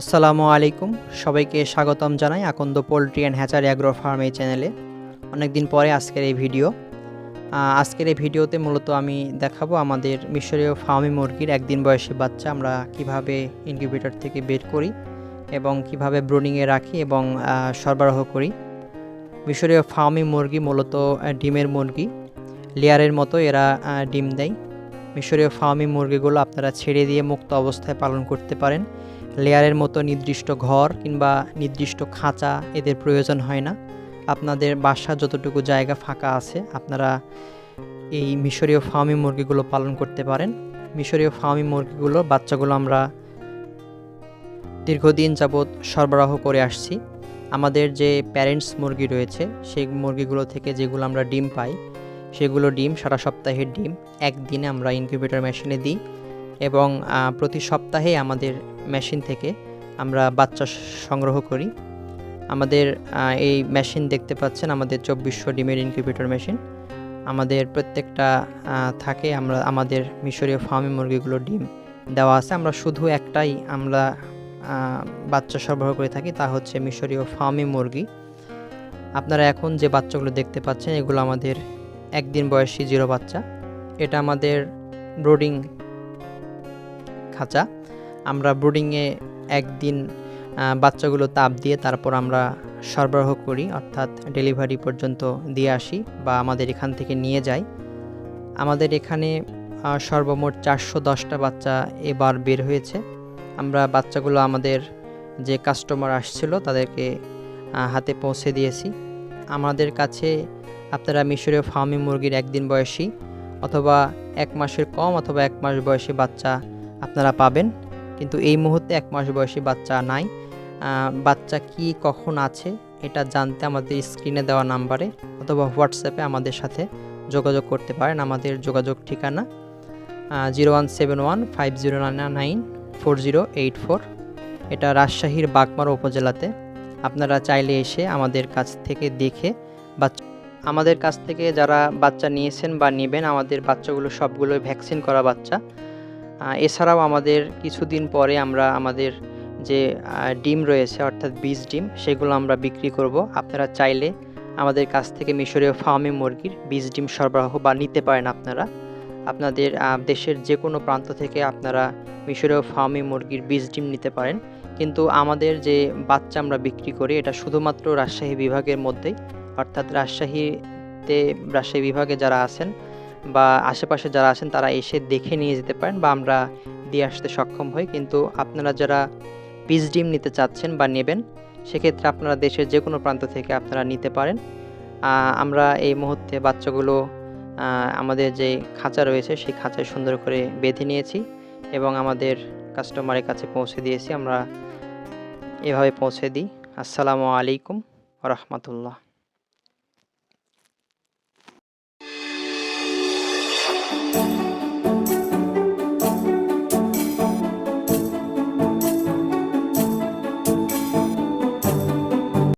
আসসালামু আলাইকুম। সবাইকে স্বাগতম জানাই Akand poultry and hatchery agro farm এই চ্যানেলে। অনেক দিন পরে আজকের এই ভিডিও। আজকের এই ভিডিওতে মূলত আমি দেখাবো আমাদের মিশরীয় ফার্মি মুরগির একদিন বয়সী বাচ্চা আমরা কীভাবে ইনকিউবেটর থেকে বের করি এবং কীভাবে ব্রুডিংয়ে রাখি এবং সরবরাহ করি। মিশরীয় ফার্মি মুরগি মূলত ডিমের মুরগি। লেয়ারের মতো এরা ডিম দেয়। মিশরীয় ফার্মি মুরগিগুলো আপনারা ছেড়ে দিয়ে মুক্ত অবস্থায় পালন করতে পারেন। লেয়ারের মতো নির্দিষ্ট ঘর কিংবা নির্দিষ্ট খাঁচা এদের প্রয়োজন হয় না। আপনাদের বাসা যতটুকু জায়গা ফাঁকা আছে, আপনারা এই মিশরীয় ফার্মি মুরগিগুলো পালন করতে পারেন। মিশরীয় ফার্মি মুরগিগুলো, বাচ্চাগুলো আমরা দীর্ঘদিন যাবৎ সরবরাহ করে আসছি। আমাদের যে প্যারেন্টস মুরগি রয়েছে, সেই মুরগিগুলো থেকে যেগুলো আমরা ডিম পাই, সেগুলো ডিম, সারা সপ্তাহের ডিম। একদিনে আমরা ইনকিউবেটর মেশিনে দিই এবং প্রতি সপ্তাহে আমাদের মেশিন থেকে আমরা বাচ্চা সংগ্রহ করি। আমাদের এই মেশিন দেখতে পাচ্ছেন, আমাদের চব্বিশশো ডিমের ইনকিউবেটর মেশিন। আমাদের প্রত্যেকটা থাকে, আমরা, আমাদের মিশরীয় ফার্মি মুরগিগুলো ডিম দেওয়া আছে। আমরা শুধু একটাই আমরা বাচ্চা সরবরাহ করে থাকি, তা হচ্ছে মিশরীয় ফার্মি মুরগি। আপনারা এখন যে বাচ্চাগুলো দেখতে পাচ্ছেন, এগুলো আমাদের একদিন বয়সী জিরো বাচ্চা। এটা আমাদের ব্রোডিং খাঁচা। আমরা ব্রুডিংয়ে একদিন বাচ্চাগুলো তাপ দিয়ে তারপর আমরা সরবরাহ করি, অর্থাৎ ডেলিভারি পর্যন্ত দিয়ে আসি বা আমাদের এখান থেকে নিয়ে যাই। আমাদের এখানে সর্বমোট চারশো দশটা বাচ্চা এবার বের হয়েছে। আমরা বাচ্চাগুলো আমাদের যে কাস্টমার আসছিল তাদেরকে হাতে পৌঁছে দিয়েছি। আমাদের কাছে আপনারা মিশরীয় ফার্মি মুরগির একদিন বয়সী অথবা এক মাসের কম অথবা এক মাস বয়সী বাচ্চা আপনারা পাবেন। কিন্তু এই মুহূর্তে এক মাস বয়সী বাচ্চা নাই। বাচ্চা কি, কখন আছে, এটা জানতে আমাদের স্ক্রিনে দেওয়া নাম্বারে অথবা হোয়াটসঅ্যাপে আমাদের সাথে যোগাযোগ করতে পারেন। আমাদের যোগাযোগ ঠিকানা zero one seven one five zero nine four zero eight four এটা রাজশাহীর বাগমারা উপজেলাতে। আপনারা চাইলে এসে আমাদের কাছ থেকে দেখে বাচ্চা আমাদের কাছ থেকে যারা বাচ্চা নিয়েছেন বা নেবেন, আমাদের বাচ্চাগুলো সবগুলোই ভ্যাকসিন করা বাচ্চা। এছাড়াও আমাদের কিছুদিন পরে আমরা আমাদের যে ডিম রয়েছে, অর্থাৎ বীজ ডিম, সেগুলো আমরা বিক্রি করব। আপনারা চাইলে আমাদের কাছ থেকে মিশরীয় ফার্মি মুরগির বীজ ডিম সরবরাহ বা নিতে পারেন আপনারা। আপনাদের দেশের যে কোনো প্রান্ত থেকে আপনারা মিশরীয় ফার্মি মুরগির বীজ ডিম নিতে পারেন। কিন্তু আমাদের যে বাচ্চা আমরা বিক্রি করি, এটা শুধুমাত্র রাজশাহী বিভাগের মধ্যেই, অর্থাৎ রাজশাহীতে, রাজশাহী বিভাগে যারা আছেন বা আশেপাশে যারা আছেন, তারা এসে দেখে নিয়ে যেতে পারেন বা আমরা দিয়ে আসতে সক্ষম হই। কিন্তু আপনারা যারা পিস ডিম নিতে চাচ্ছেন বা নেবেন, সেক্ষেত্রে আপনারা দেশের যে কোনো প্রান্ত থেকে আপনারা নিতে পারেন। আমরা এই মুহূর্তে বাচ্চাগুলো আমাদের যে খাঁচা রয়েছে, সেই খাঁচায় সুন্দর করে বেঁধে নিয়েছি এবং আমাদের কাস্টমারের কাছে পৌঁছে দিয়েছি। আমরা এভাবে পৌঁছে দিই। আসসালামু আলাইকুম রহমতুল্লাহ।